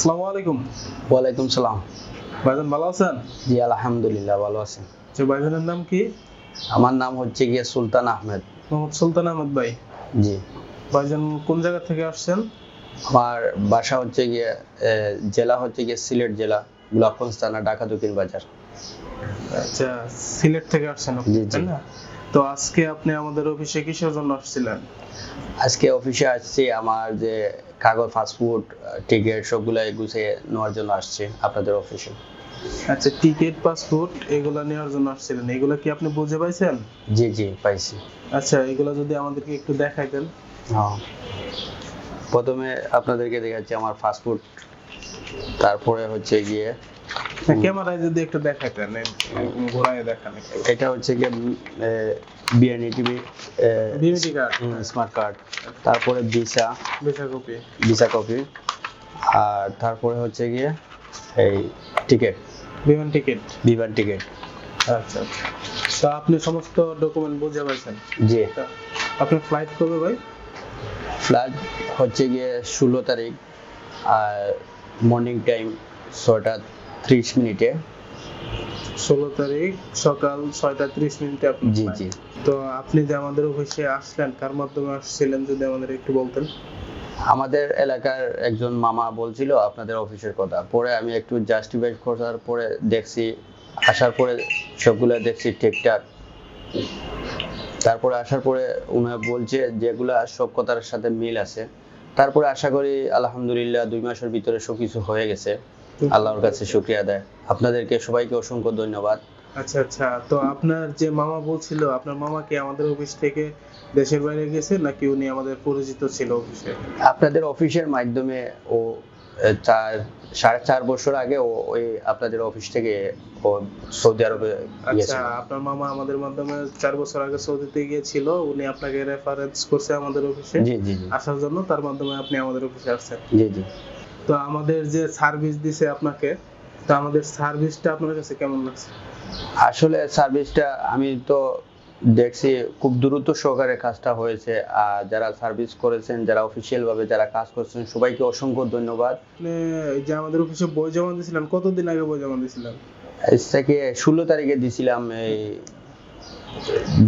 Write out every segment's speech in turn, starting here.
আসসালামু আলাইকুম। ওয়ালাইকুম সালাম। ভাইজান ভালো আছেন? জি আলহামদুলিল্লাহ ভালো আছেন আচ্ছা ভাইজানের নাম কি? আমার নাম হচ্ছে গিয়ে সুলতান আহমেদ। মোহাম্মদ সুলতান আহমদ ভাই। জি। ভাইজান কোন জায়গা থেকে আসছেন? আমার বাসা হচ্ছে গিয়ে জেলা হচ্ছে গিয়ে সিলেট জেলা গোলাপগঞ্জ থানা ঢাকা দক্ষিণ বাজার। আচ্ছা সিলেট থেকে আসছেন জি, জি। না? তো আজকে আপনি আমাদের অফিসে কিসের জন্য আসছিলেন? আজকে অফিসে আসছি আমার যে কাগজ ফাস্টফুড টিকিট সবগুলো গুছিয়ে নেওয়ার জন্য আসছি আপনাদের অফিসে আচ্ছা টিকিট পাসপোর্ট এগুলা নেওয়ার জন্য আসছিলেন। এগুলা কি আপনি বুঝে পাইছেন? জি জি পাইছি। আচ্ছা এগুলা যদি আমাদেরকে একটু দেখাইতেন হ্যাঁ। প্রথমে আপনাদেরকে দেখাচ্ছি আমার ফাস্টফুড তারপরে হচ্ছে গিয়ে ক্যামেরায় যদি একটু দেখাইতেন এরকম ঘোরায় দেখান এটা হচ্ছে গিয়ে biryani TV BMT card smart card তারপরে ভিসা বেচা কপি ভিসা কপি আর তারপরে হচ্ছে গিয়ে এই টিকিট বিমান টিকিট বিমান টিকিট আচ্ছা আচ্ছা। তো আপনি সমস্ত ডকুমেন্ট বুঝে পাইছেন? জি। আপনার ফ্লাইট কবে ভাই? ফ্লাইট হচ্ছে গিয়ে ষোলো তারিখ আর মর্নিং টাইম ছটা ত্রিশ মিনিটে। ষোলো তারিখ সকাল ছয়টা ত্রিশ মিনিটে আপনি জি জি। তো আপনি যে আমাদের অফিসে আসলেন কার মাধ্যমে আসছিলেন যদি আমাদের একটু বলতেন। আমাদের এলাকার একজন মামা বলছিল আপনাদের অফিসের কথা। পরে আমি একটু জাস্টিফাই করার পরে দেখছি আসার পরে সবগুলো দেখছি ঠিকঠাক। তারপরে আসার পরে উনি বলছে যেগুলা সব কথার সাথে মিল আছে। তারপরে আশা করি আলহামদুলিল্লাহ দুই মাসের ভিতরে সব কিছু হয়ে গেছে। আল্লাহর কাছে শুক্রিয়া দেয় আপনাদেরকে সবাইকে অসংখ্য ধন্যবাদ। আচ্ছা আচ্ছা। তো আপনার যে মামা বলছিল আপনার মামা কি আমাদের অফিস থেকে দেশের বাইরে গেছে নাকি উনি আমাদের পরিচিত ছিল অফিসে? আপনাদের অফিসের মাধ্যমে ও চার সাড়ে চার বছর আগে ও ওই আপনাদের অফিস থেকে ও সৌদি আরবে আচ্ছা আপনার মামা আমাদের মাধ্যমে চার বছর আগে সৌদিতে গিয়েছিল উনি আপনাকে রেফারেন্স করছে আমাদের অফিসে। জি জি জি। আসার জন্য তার মাধ্যমে আপনি আমাদের অফিসে আসছেন। জি জি। তো আমাদের যে সার্ভিস দিছে আপনাকে তো আমাদের সার্ভিসটা আপনার কাছে কেমন লাগছে? আসলে সার্ভিসটা আমি তো দেখছি খুব দ্রুত সহকারে কাজটা হয়েছে আর যারা সার্ভিস করেছেন যারা অফিসিয়াল ভাবে যারা কাজ করছেন সবাইকে অসংখ্য ধন্যবাদ। এই যে আমাদের অফিসে বই জমা দিয়েছিলেন কতদিন আগে বই জমা দিয়েছিলেন আজ থেকে ষোলো তারিখে দিছিলাম এই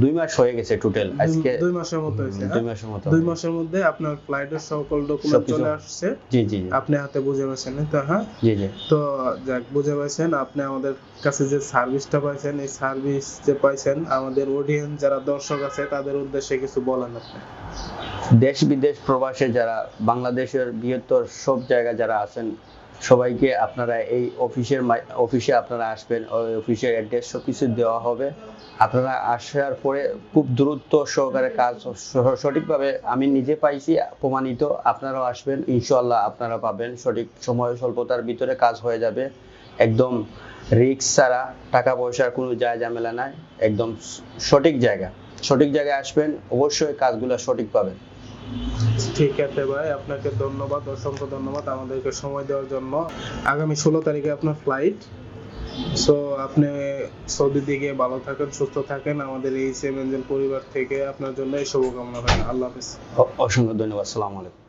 দুই মাস হয়ে গেছে টোটাল আজকে দুই- মাসের মতো হয়েছে দুই হ্যাঁ? মাসের মতো দুই মাসের মধ্যে আপনার ফ্লাইটের সকল ডকুমেন্ট চলে আসছে। জি জি আপনি হাতে বুঝে পাচ্ছেন তো হ্যাঁ জি জি। তো যাক বুঝে পাইছেন আপনি আমাদের কাছে যে সার্ভিসটা পাইছেন এই সার্ভিস যে পাইছেন আমাদের অডিয়েন্স যারা দর্শক আছে তাদের উদ্দেশ্যে কিছু বলেন আপনি। দেশ বিদেশ প্রবাসে যারা বাংলাদেশের বৃহত্তর সব জায়গা যারা আছেন সবাইকে আপনারা এই অফিসের অফিসে আপনারা আসবেন অফিসের অ্যাড্রেস সব কিছু দেওয়া হবে। আপনারা আসার পরে খুব দ্রুত সহকারে কাজ সঠিকভাবে আমি নিজে পাইছি, প্রমাণিত, আপনারাও আসবেন ইনশাল্লাহ আপনারা পাবেন, সঠিক সময় স্বল্পতার ভিতরে কাজ হয়ে যাবে। একদম রিক্স ছাড়া টাকা পয়সার কোনো যায় ঝামেলা নাই, একদম সঠিক জায়গা। সঠিক জায়গায় আসবেন, অবশ্যই কাজগুলো সঠিক পাবেন। ঠিক আছে ভাই, আপনাকে ধন্যবাদ, অসংখ্য ধন্যবাদ আমাদেরকে সময় দেওয়ার জন্য। আগামী ষোলো তারিখে আপনার ফ্লাইট সো আপনি সৌদি দিকে ভালো থাকেন, সুস্থ থাকেন। আমাদের এই সেম পরিবার থেকে আপনার জন্য এই শুভকামনা হয় আল্লাহ হাফিজ। অসংখ্য ধন্যবাদ সালাম আলাইকুম।